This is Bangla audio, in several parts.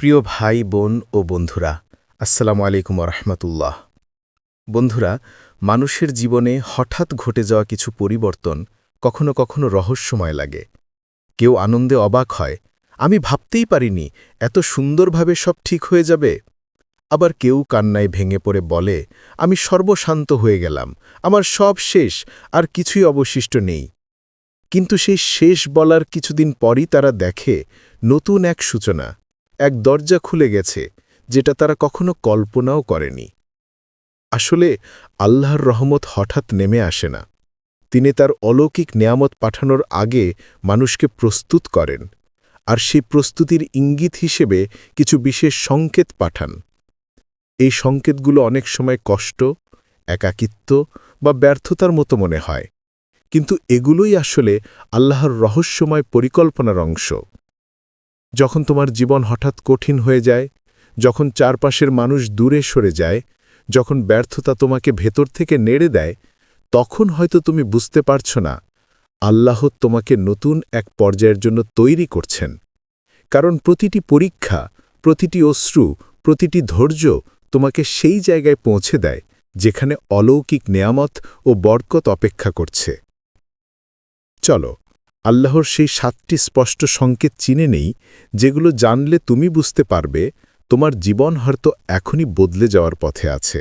প্রিয় ভাই, বোন ও বন্ধুরা, আসসালামু আলাইকুম রহমতুল্লাহ। বন্ধুরা, মানুষের জীবনে হঠাৎ ঘটে যাওয়া কিছু পরিবর্তন কখনো কখনো রহস্যময় লাগে। কেউ আনন্দে অবাক হয়, আমি ভাবতেই পারিনি এত সুন্দরভাবে সব ঠিক হয়ে যাবে। আবার কেউ কান্নায় ভেঙে পড়ে বলে, আমি সর্বশান্ত হয়ে গেলাম, আমার সব শেষ, আর কিছুই অবশিষ্ট নেই। কিন্তু সেই শেষ বলার কিছুদিন পরই তারা দেখে নতুন এক সূচনা। এক দরজা খুলে গেছে, যেটা তারা কখনো কল্পনাও করেনি। আসলে আল্লাহর রহমত হঠাৎ নেমে আসে না। তিনি তার অলৌকিক নেয়ামত পাঠানোর আগে মানুষকে প্রস্তুত করেন, আর সেই প্রস্তুতির ইঙ্গিত হিসেবে কিছু বিশেষ সংকেত পাঠান। এই সংকেতগুলো অনেক সময় কষ্ট, একাকিত্ব বা ব্যর্থতার মতো মনে হয়, কিন্তু এগুলোই আসলে আল্লাহর রহস্যময় পরিকল্পনার অংশ। যখন তোমার জীবন হঠাৎ কঠিন হয়ে যায়, যখন চারপাশের মানুষ দূরে সরে যায়, যখন ব্যর্থতা তোমাকে ভেতর থেকে নেড়ে দেয়, তখন হয়তো তুমি বুঝতে পারছ না, আল্লাহ তোমাকে নতুন এক পর্যায়ের জন্য তৈরি করছেন। কারণ প্রতিটি পরীক্ষা, প্রতিটি অশ্রু, প্রতিটি ধৈর্য তোমাকে সেই জায়গায় পৌঁছে দেয়, যেখানে অলৌকিক নেয়ামত ও বরকত অপেক্ষা করছে। চলো আল্লাহর সেই সাতটি স্পষ্ট সংকেত চিনে নেই, যেগুলো জানলে তুমি বুঝতে পারবে, তোমার জীবন হয়তো এখনই বদলে যাওয়ার পথে আছে।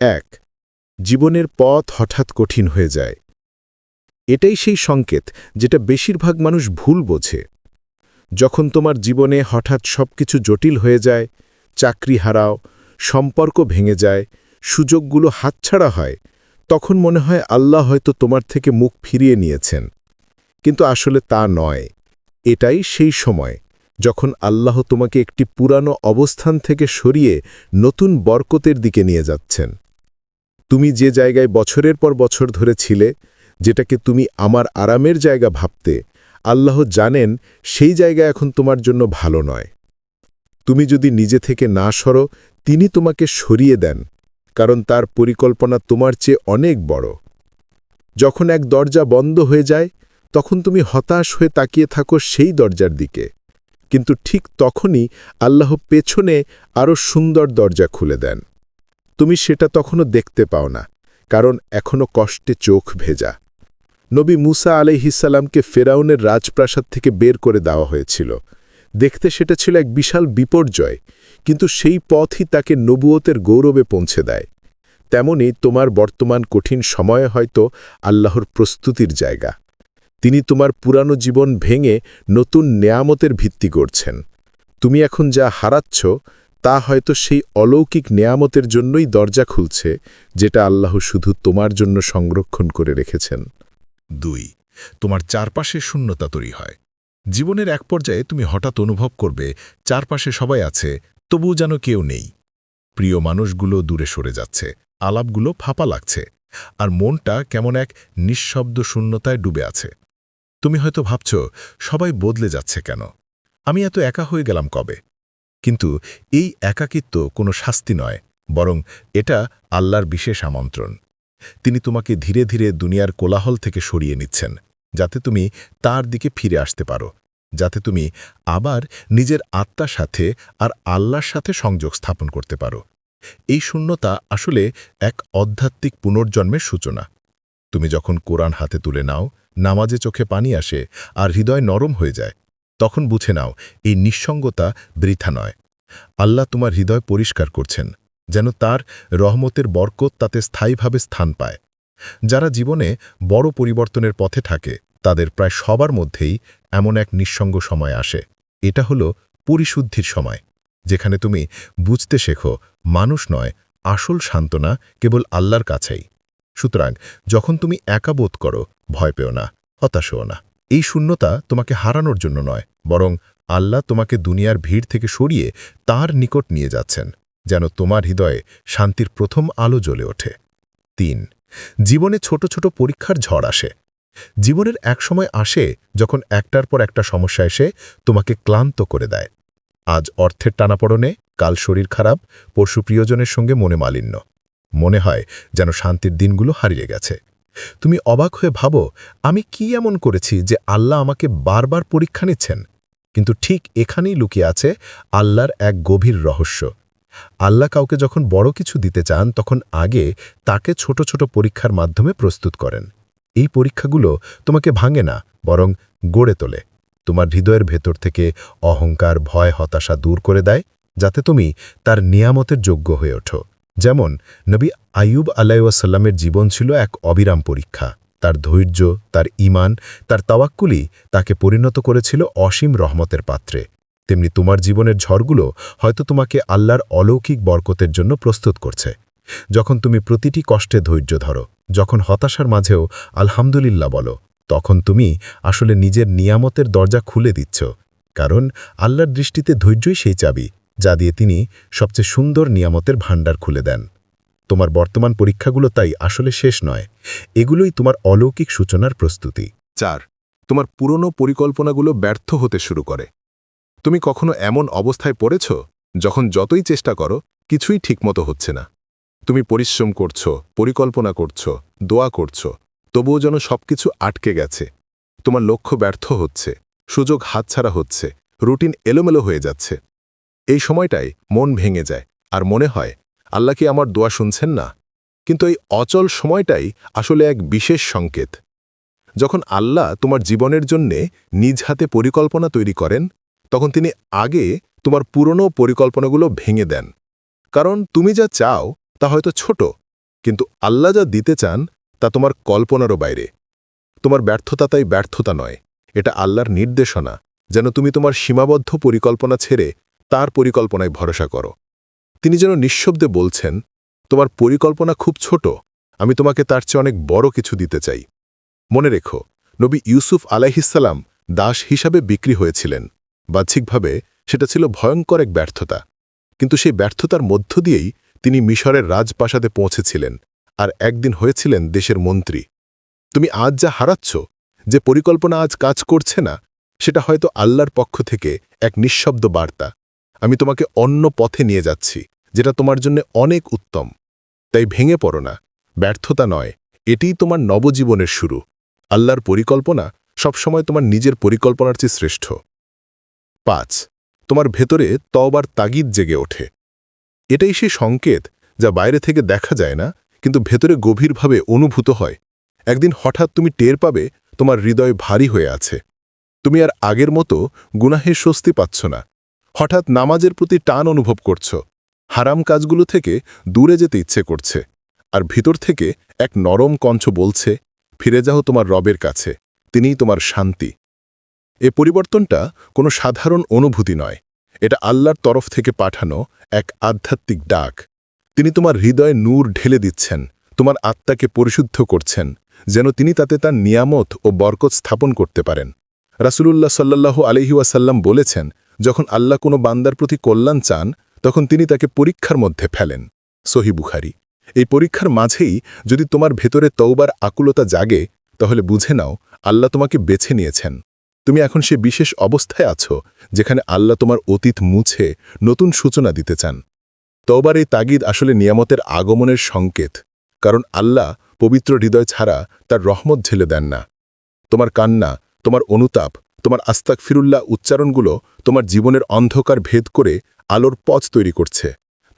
এক, জীবনের পথ হঠাৎ কঠিন হয়ে যায়। এটাই সেই সংকেত যেটা বেশিরভাগ মানুষ ভুল বোঝে। যখন তোমার জীবনে হঠাৎ সবকিছু জটিল হয়ে যায়, চাকরি হারাও, সম্পর্ক ভেঙে যায়, সুযোগগুলো হাতছাড়া হয় তখন মনে হয় আল্লাহ হয়তো তোমার থেকে মুখ ফিরিয়ে নিয়েছেন। কিন্তু আসলে তা নয়। এটাই সেই সময় যখন আল্লাহ তোমাকে একটি পুরানো অবস্থান থেকে সরিয়ে নতুন বরকতের দিকে নিয়ে যাচ্ছেন। তুমি যে জায়গায় বছরের পর বছর ধরে ছিলে, যেটাকে তুমি আমার আরামের জায়গা ভাবতে, আল্লাহ জানেন সেই জায়গা এখন তোমার জন্য ভালো নয়। তুমি যদি নিজে থেকে না সরো, তিনি তোমাকে সরিয়ে দেন। কারণ তার পরিকল্পনা তোমার চেয়ে অনেক বড়। যখন এক দরজা বন্ধ হয়ে যায়, তখন তুমি হতাশ হয়ে তাকিয়ে থাকো সেই দরজার দিকে। কিন্তু ঠিক তখনই আল্লাহ পেছনে আরও সুন্দর দরজা খুলে দেন। তুমি সেটা তখনও দেখতে পাও না, কারণ এখনও কষ্টে চোখ ভেজা। নবী মুসা আলাইহিসাল্লামকে ফেরাউনের রাজপ্রাসাদ থেকে বের করে দেওয়া হয়েছিল। দেখতে সেটা ছিল এক বিশাল বিপর্যয়, কিন্তু সেই পথই তাকে নবুয়তের গৌরবে পৌঁছে দেয়। তেমনি তোমার বর্তমান কঠিন সময়ে হয়তো আল্লাহর প্রস্তুতির জায়গা। তিনি তোমার পুরানো জীবন ভেঙে নতুন নেয়ামতের ভিত্তি করছেন তুমি এখন যা হারাচ্ছ, তা হয়তো সেই অলৌকিক নেয়ামতের জন্যই দরজা খুলছে, যেটা আল্লাহ শুধু তোমার জন্য সংরক্ষণ করে রেখেছেন। দুই, তোমার চারপাশে শূন্যতা তৈরি হয়। জীবনের এক পর্যায়ে তুমি হঠাৎ অনুভব করবে, চারপাশে সবাই আছে তবু যেন কেউ নেই। প্রিয় মানুষগুলো দূরে সরে যাচ্ছে, আলাপগুলো ফাঁপা লাগছে, আর মনটা কেমন এক নিঃশব্দ শূন্যতায় ডুবে আছে। তুমি হয়তো ভাবছ, সবাই বদলে যাচ্ছে কেন? আমি এত একা হয়ে গেলাম কবে? কিন্তু এই একাকিত্ব কোনো শাস্তি নয়, বরং এটা আল্লাহর বিশেষ আমন্ত্রণ। তিনি তোমাকে ধীরে ধীরে দুনিয়ার কোলাহল থেকে সরিয়ে নিচ্ছেন যাতে তুমি তার দিকে ফিরে আসতে পারো, যাতে তুমি আবার নিজের আত্মার সাথে আর আল্লাহর সাথে সংযোগ স্থাপন করতে পারো। এই শূন্যতা আসলে এক আধ্যাত্মিক পুনর্জন্মের সূচনা। তুমি যখন কোরআন হাতে তুলে নাও, নামাজে চোখে পানি আসে আর হৃদয় নরম হয়ে যায়, তখন বুঝে নাও এই নিঃসঙ্গতা বৃথা নয়। আল্লাহ তোমার হৃদয় পরিষ্কার করছেন, যেন তার রহমতের বরকত তাতে স্থায়ীভাবে স্থান পায়। যারা জীবনে বড় পরিবর্তনের পথে থাকে তাদের প্রায় সবার মধ্যেই এমন এক নিঃসঙ্গ সময় আসে। এটা হল পরিশুদ্ধির সময়, যেখানে তুমি বুঝতে শেখো, মানুষ নয়, আসল সান্ত্বনা কেবল আল্লাহর কাছেই। সুতরাং যখন তুমি একা বোধ করো, ভয় পেও না হতাশ হও না। এই শূন্যতা তোমাকে হারানোর জন্য নয়, বরং আল্লাহ তোমাকে দুনিয়ার ভিড় থেকে সরিয়ে তার নিকট নিয়ে যাচ্ছেন, যেন তোমার হৃদয়ে শান্তির প্রথম আলো জ্বলে ওঠে। তিন, জীবনে ছোট ছোট পরীক্ষার ঝড় আসে। জীবনের এক সময় আসে যখন একটার পর একটা সমস্যা এসে তোমাকে ক্লান্ত করে দেয়। আজ অর্থের টানাপড়নে, কাল শরীর খারাপ পশু প্রিয়জনের সঙ্গে মনে মালিন্য। মনে হয় যেন শান্তির দিনগুলো হারিয়ে গেছে। তুমি অবাক হয়ে ভাবো, আমি কি এমন করেছি যে আল্লাহ আমাকে বারবার পরীক্ষা নিচ্ছেন? কিন্তু ঠিক এখানেই লুকিয়ে আছে আল্লাহর এক গভীর রহস্য। আল্লাহ কাউকে যখন বড় কিছু দিতে চান, তখন আগে তাকে ছোট ছোট পরীক্ষার মাধ্যমে প্রস্তুত করেন। এই পরীক্ষাগুলো তোমাকে ভাঙে না, বরং গড়ে তোলে। তোমার হৃদয়ের ভেতর থেকে অহংকার, ভয়, হতাশা দূর করে দেয়, যাতে তুমি তার নিয়ামতের যোগ্য হয়ে ওঠো। যেমন, নবী আইয়ুব আলাইসাল্লামের জীবন ছিল এক অবিরাম পরীক্ষা। তার ধৈর্য, তার ইমান তার তাওয়াক্কুলি তাকে পরিণত করেছিল অসীম রহমতের পাত্রে। তেমনি তোমার জীবনের ঝড়গুলো হয়তো তোমাকে আল্লাহর অলৌকিক বরকতের জন্য প্রস্তুত করছে। যখন তুমি প্রতিটি কষ্টে ধৈর্য ধরো যখন হতাশার মাঝেও আলহামদুলিল্লাহ বলো, তখন তুমি আসলে নিজের নিয়ামতের দরজা খুলে দিচ্ছ, কারণ আল্লাহর দৃষ্টিতে ধৈর্যই সেই চাবি, যা দিয়ে তিনি সবচেয়ে সুন্দর নিয়ামতের ভাণ্ডার খুলে দেন। তোমার বর্তমান পরীক্ষাগুলো তাই আসলে শেষ নয়, এগুলোই তোমার অলৌকিক সূচনার প্রস্তুতি। চার, তোমার পুরনো পরিকল্পনাগুলো ব্যর্থ হতে শুরু করে। তুমি কখনো এমন অবস্থায় পড়েছ, যখন যতই চেষ্টা করো, কিছুই ঠিকমতো হচ্ছে না। তুমি পরিশ্রম করছ, পরিকল্পনা করছ, দোয়া করছ, তবুও যেন সবকিছু আটকে গেছে। তোমার লক্ষ্য ব্যর্থ হচ্ছে, সুযোগ হাতছাড়া হচ্ছে, রুটিন এলোমেলো হয়ে যাচ্ছে। এই সময়টাই মন ভেঙে যায়, আর মনে হয়, আল্লাহ কি আমার দোয়া শুনছেন না? কিন্তু এই অচল সময়টাই আসলে এক বিশেষ সংকেত। যখন আল্লাহ তোমার জীবনের জন্যে নিজ হাতে পরিকল্পনা তৈরি করেন, তখন তিনি আগে তোমার পুরনো পরিকল্পনাগুলো ভেঙে দেন। কারণ তুমি যা চাও তা হয়তো ছোট, কিন্তু আল্লাহ যা দিতে চান তা তোমার কল্পনারও বাইরে। তোমার ব্যর্থতা তাই ব্যর্থতা নয়, এটা আল্লাহর নির্দেশনা, যেন তুমি তোমার সীমাবদ্ধ পরিকল্পনা ছেড়ে তার পরিকল্পনায় ভরসা করো। তিনি যেন নিঃশব্দে বলছেন, তোমার পরিকল্পনা খুব ছোট, আমি তোমাকে তার চেয়ে অনেক বড় কিছু দিতে চাই। মনে রেখো, নবী ইউসুফ আলাইহিসাল্লাম দাস হিসাবে বিক্রি হয়েছিলেন। বাহ্যিকভাবে সেটা ছিল ভয়ঙ্কর এক ব্যর্থতা, কিন্তু সেই ব্যর্থতার মধ্য দিয়েই তিনি মিশরের রাজপ্রাসাদে পৌঁছেছিলেন আর একদিন হয়েছিলেন দেশের মন্ত্রী। তুমি আজ যা হারাচ্ছ, যে পরিকল্পনা আজ কাজ করছে না, সেটা হয়তো আল্লাহর পক্ষ থেকে এক নিঃশব্দ বার্তা। আমি তোমাকে অন্য পথে নিয়ে যাচ্ছি, যেটা তোমার জন্য অনেক উত্তম। তাই ভেঙে পড়ো না, ব্যর্থতা নয়, এটিই তোমার নবজীবনের শুরু। আল্লাহর পরিকল্পনা সবসময় তোমার নিজের পরিকল্পনার চেয়ে শ্রেষ্ঠ। পাঁচ, তোমার ভেতরে তওবার তাগিদ জেগে ওঠে। এটাই সেই সংকেত যা বাইরে থেকে দেখা যায় না, কিন্তু ভেতরে গভীরভাবে অনুভূত হয়। একদিন হঠাৎ তুমি টের পাবে তোমার হৃদয় ভারী হয়ে আছে। তুমি আর আগের মতো গুনাহের স্বস্তি পাচ্ছ না। হঠাৎ নামাজের প্রতি টান অনুভব করছ। হারাম কাজগুলো থেকে দূরে যেতে ইচ্ছে করছে। আর ভিতর থেকে এক নরম কঞ্চ বলছে, ফিরে যাও তোমার রবের কাছে। তিনিই তোমার শান্তি। এ পরিবর্তনটা কোনো সাধারণ অনুভূতি নয়। এটা আল্লাহর তরফ থেকে পাঠানো এক আধ্যাত্মিক ডাক। তিনি তোমার হৃদয়ে নূর ঢেলে দিচ্ছেন, তোমার আত্মাকে পরিশুদ্ধ করছেন, যেন তিনি তাতে তার নিয়ামত ও বরকত স্থাপন করতে পারেন। রাসূলুল্লাহ সাল্লাল্লাহু আলহি ওয়াসাল্লাম বলেছেন, যখন আল্লাহ কোনো বান্দার প্রতি কল্যাণ চান, তখন তিনি তাকে পরীক্ষার মধ্যে ফেলেন। সহি বুখারি। এই পরীক্ষার মাঝেই যদি তোমার ভেতরে তৌবার আকুলতা জাগে, তাহলে বুঝে নাও, আল্লাহ তোমাকে বেছে নিয়েছেন। তুমি এখন সে বিশেষ অবস্থায় আছো, যেখানে আল্লাহ তোমার অতীত মুছে নতুন সূচনা দিতে চান। তওবার এই তাগিদ আসলে নিয়ামতের আগমনের সংকেত, কারণ আল্লাহ পবিত্র হৃদয় ছাড়া তার রহমত ঝেলে দেন না। তোমার কান্না, তোমার অনুতাপ, তোমার আস্তাক ফিরুল্লাহ উচ্চারণগুলো তোমার জীবনের অন্ধকার ভেদ করে আলোর পথ তৈরি করছে।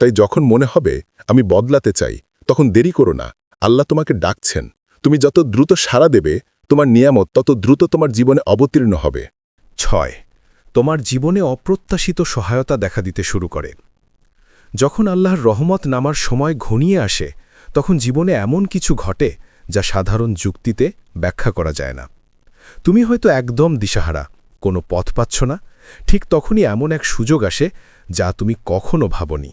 তাই যখন মনে হবে, আমি বদলাতে চাই, তখন দেরি করো না, আল্লাহ তোমাকে ডাকছেন। তুমি যত দ্রুত সাড়া দেবে তোমার নিয়ামত তত দ্রুত তোমার জীবনে অবতীর্ণ হবে। ছয়, তোমার জীবনে অপ্রত্যাশিত সহায়তা দেখা দিতে শুরু করে। যখন আল্লাহর রহমত নামার সময় ঘনিয়ে আসে, তখন জীবনে এমন কিছু ঘটে যা সাধারণ যুক্তিতে ব্যাখ্যা করা যায় না। তুমি হয়তো একদম দিশাহারা, কোনো পথ পাচ্ছ না, ঠিক তখনই এমন এক সুযোগ আসে যা তুমি কখনো ভাবনি।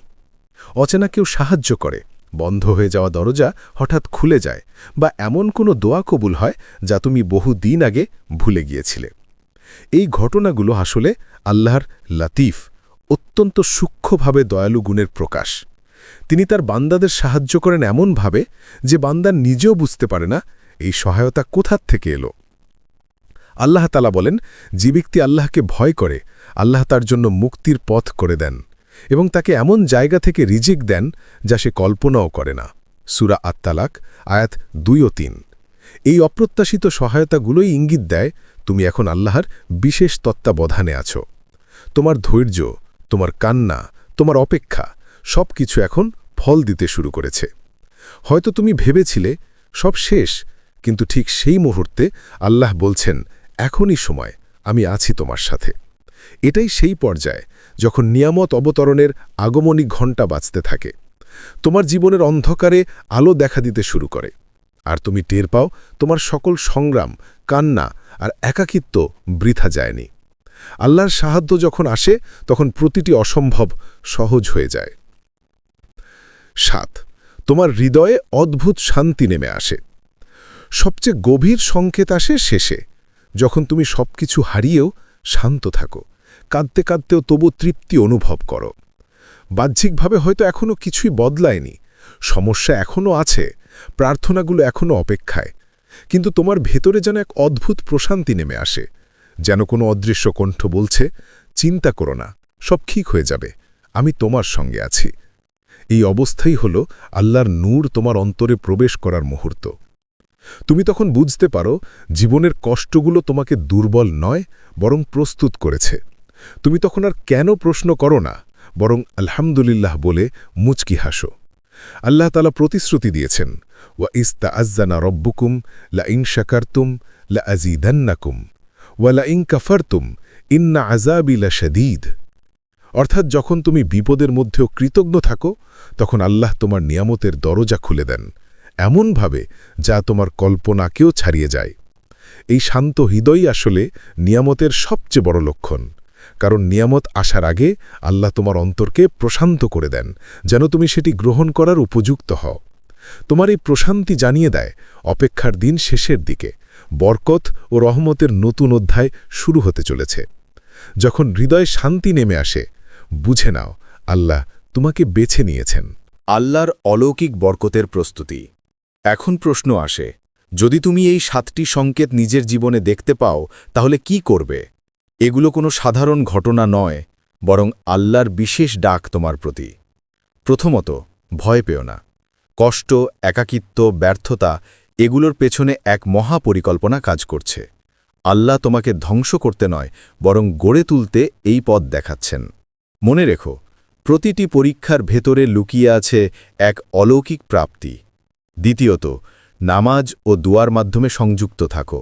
অচেনা কেউ সাহায্য করে বন্ধ হয়ে যাওয়া দরজা হঠাৎ খুলে যায় বা এমন কোনো দোয়া কবুল হয় যা তুমি বহু দিন আগে ভুলে গিয়েছিলে। এই ঘটনাগুলো আসলে আল্লাহর লাতিফ, অত্যন্ত সূক্ষ্মভাবে দয়ালু গুণের প্রকাশ। তিনি তার বান্দাদের সাহায্য করেন এমনভাবে যে বান্দার নিজেও বুঝতে পারে না এই সহায়তা কোথার থেকে এলো। আল্লাহ তালা বলেন, যে ব্যক্তি আল্লাহকে ভয় করে, আল্লাহ তার জন্য মুক্তির পথ করে দেন। এবং তাকে এমন জায়গা থেকে রিজিক দেন যা সে কল্পনাও করে না। সুরা আত্মালাক আয়াত দুই ও তিন। এই অপ্রত্যাশিত সহায়তাগুলোই ইঙ্গিত দেয়, তুমি এখন আল্লাহর বিশেষ তত্ত্বাবধানে আছো। তোমার ধৈর্য, তোমার কান্না, তোমার অপেক্ষা সব কিছু এখন ফল দিতে শুরু করেছে। হয়তো তুমি ভেবেছিলে, সব শেষ, কিন্তু ঠিক সেই মুহূর্তে আল্লাহ বলছেন, এখনই সময়, আমি আছি তোমার সাথে। এটাই সেই পর্যায় যখন নিয়ামত অবতরণের আগমনী ঘণ্টা বাজতে থাকে। তোমার জীবনের অন্ধকারে আলো দেখা দিতে শুরু করে। আর তুমি টের পাও, তোমার সকল সংগ্রাম, কান্না আর একাকিত্ব বৃথা যায়নি। আল্লাহর সাহায্য যখন আসে, তখন প্রতিটি অসম্ভব সহজ হয়ে যায়। সাত, তোমার হৃদয়ে অদ্ভুত শান্তি নেমে আসে। সবচেয়ে গভীর সংকেত আসে শেষে। যখন তুমি সবকিছু হারিয়েও শান্ত থাকো। কাঁদতে কাঁদতেও তবু তৃপ্তি অনুভব করো। বাহ্যিকভাবে হয়তো এখনও কিছুই বদলায়নি। সমস্যা এখনও আছে, প্রার্থনাগুলো এখনও অপেক্ষায়। কিন্তু তোমার ভেতরে যেন এক অদ্ভুত প্রশান্তি নেমে আসে। যেন কোনো অদৃশ্য কণ্ঠ বলছে, চিন্তা করো না, সব ঠিক হয়ে যাবে, আমি তোমার সঙ্গে আছি। এই অবস্থাই হল আল্লাহর নূর তোমার অন্তরে প্রবেশ করার মুহূর্ত। তুমি তখন বুঝতে পারো, জীবনের কষ্টগুলো তোমাকে দুর্বল নয়, বরং প্রস্তুত করেছে। তুমি তখন আর কেন প্রশ্ন করো না? বরং আলহামদুলিল্লাহ বলে মুচকি হাসো। আল্লাহ তালা প্রতিশ্রুতি দিয়েছেন, ওয়া ইস্তা আজ্জানা রব্বুকুম লা ইন শাকারতুম লা আজিদান্নাকুম ওয়া লা ইন কাফারতুম ইন্না আজাবি লা শদীদ অর্থাৎ যখন তুমি বিপদের মধ্যেও কৃতজ্ঞ থাকো, তখন আল্লাহ তোমার নিয়ামতের দরজা খুলে দেন, এমনভাবে যা তোমার কল্পনাকেও ছাড়িয়ে যায়। এই শান্ত হৃদয় আসলে নিয়ামতের সবচেয়ে বড় লক্ষণ। কারণ নিয়ামত আসার আগে আল্লাহ তোমার অন্তরকে প্রশান্ত করে দেন, যেন তুমি সেটি গ্রহণ করার উপযুক্ত হও। তোমার এই প্রশান্তি জানিয়ে দেয় অপেক্ষার দিন শেষের দিকে, বরকত ও রহমতের নতুন অধ্যায় শুরু হতে চলেছে। যখন হৃদয়ে শান্তি নেমে আসে, বুঝে নাও আল্লাহ তোমাকে বেছে নিয়েছেন। আল্লাহর অলৌকিক বরকতের প্রস্তুতি। এখন প্রশ্ন আসে, যদি তুমি এই সাতটি সংকেত নিজের জীবনে দেখতে পাও, তাহলে কি করবে? এগুলো কোনো সাধারণ ঘটনা নয়, বরং আল্লাহর বিশেষ ডাক তোমার প্রতি। প্রথমত, ভয় পেও না। কষ্ট, একাকিত্ব, ব্যর্থতা, এগুলোর পেছনে এক মহাপরিকল্পনা কাজ করছে। আল্লাহ তোমাকে ধ্বংস করতে নয়, বরং গড়ে তুলতে এই পথ দেখাচ্ছেন। মনে রেখো, প্রতিটি পরীক্ষার ভেতরে লুকিয়ে আছে এক অলৌকিক প্রাপ্তি। দ্বিতীয়ত, নামাজ ও দুয়ার মাধ্যমে সংযুক্ত থাকো।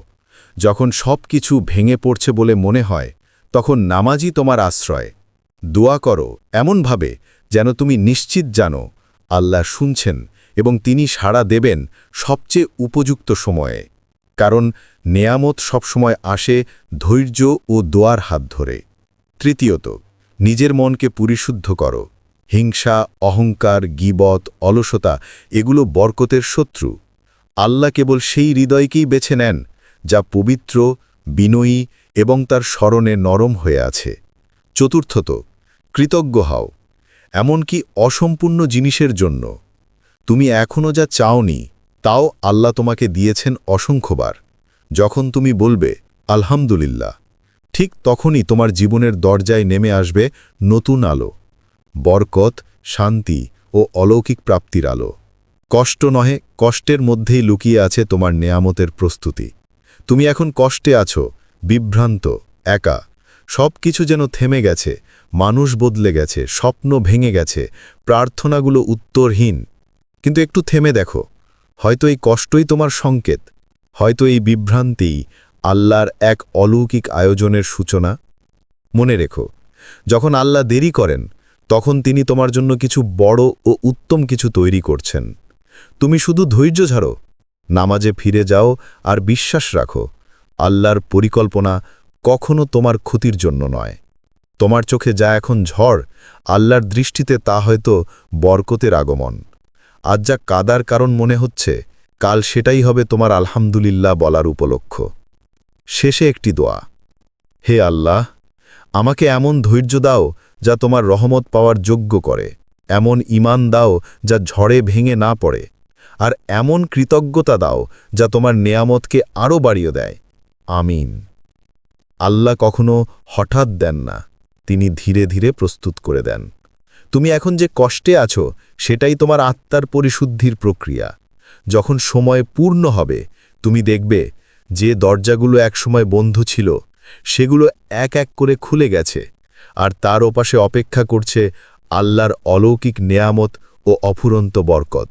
যখন সব কিছু ভেঙে পড়ছে বলে মনে হয়, তখন নামাজই তোমার আশ্রয়। দোয়া করো, এমনভাবে যেন তুমি নিশ্চিত জানো, আল্লাহ শুনছেন এবং তিনি সাড়া দেবেন সবচেয়ে উপযুক্ত সময়ে। কারণ নেয়ামত সবসময় আসে ধৈর্য ও দোয়ার হাত ধরে। তৃতীয়ত, নিজের মনকে পরিশুদ্ধ করো। হিংসা, অহংকার, গিবত, অলসতা, এগুলো বরকতের শত্রু। আল্লাহ কেবল সেই হৃদয়কেই বেছে নেন যা পবিত্র, বিনয়ী এবং তার স্মরণে নরম হয়ে আছে। চতুর্থত, কৃতজ্ঞ হও, এমনকি অসম্পূর্ণ জিনিসের জন্য। তুমি এখনও যা চাওনি, তাও আল্লাহ তোমাকে দিয়েছেন অসংখ্যবার। যখন তুমি বলবে, আলহামদুলিল্লাহ, ঠিক তখনই তোমার জীবনের দরজায় নেমে আসবে নতুন আলো, বরকত, শান্তি ও অলৌকিক প্রাপ্তির আলো। কষ্ট নহে, কষ্টের মধ্যেই লুকিয়ে আছে তোমার নেয়ামতের প্রস্তুতি। তুমি এখন কষ্টে আছো, বিভ্রান্ত, একা। সব কিছু যেন থেমে গেছে, মানুষ বদলে গেছে, স্বপ্ন ভেঙে গেছে, প্রার্থনাগুলো উত্তরহীন। কিন্তু একটু থেমে দেখো, হয়তো এই কষ্টই তোমার সংকেত, হয়তো এই বিভ্রান্তিই আল্লাহর এক অলৌকিক আয়োজনের সূচনা। মনে রেখো, যখন আল্লাহ দেরি করেন, তখন তিনি তোমার জন্য কিছু বড় ও উত্তম কিছু তৈরি করছেন। তুমি শুধু ধৈর্য ঝাড়ো নামাজে ফিরে যাও আর বিশ্বাস রাখো, আল্লাহর পরিকল্পনা কখনো তোমার ক্ষতির জন্য নয়। তোমার চোখে যা এখন ঝড়, আল্লাহর দৃষ্টিতে তা হয়তো বরকতের আগমন। আজ যা কাদার কারণ মনে হচ্ছে, কাল সেটাই হবে তোমার আলহামদুলিল্লাহ বলার উপলক্ষ। শেষে একটি দোয়া। হে আল্লাহ, আমাকে এমন ধৈর্য দাও যা তোমার রহমত পাওয়ার যোগ্য করে, এমন ইমান দাও যা ঝড়ে ভেঙে না পড়ে। আর এমন কৃতজ্ঞতা দাও যা তোমার নেয়ামতকে আরও বাড়িয়ে দেয়। আমিন। আল্লাহ কখনো হঠাৎ দেন না, তিনি ধীরে ধীরে প্রস্তুত করে দেন। তুমি এখন যে কষ্টে আছো, সেটাই তোমার আত্মার পরিশুদ্ধির প্রক্রিয়া। যখন সময় পূর্ণ হবে, তুমি দেখবে যে দরজাগুলো একসময় বন্ধ ছিল, সেগুলো এক এক করে খুলে গেছে, আর তার ওপাশে অপেক্ষা করছে আল্লাহর অলৌকিক নেয়ামত ও অফুরন্ত বরকত।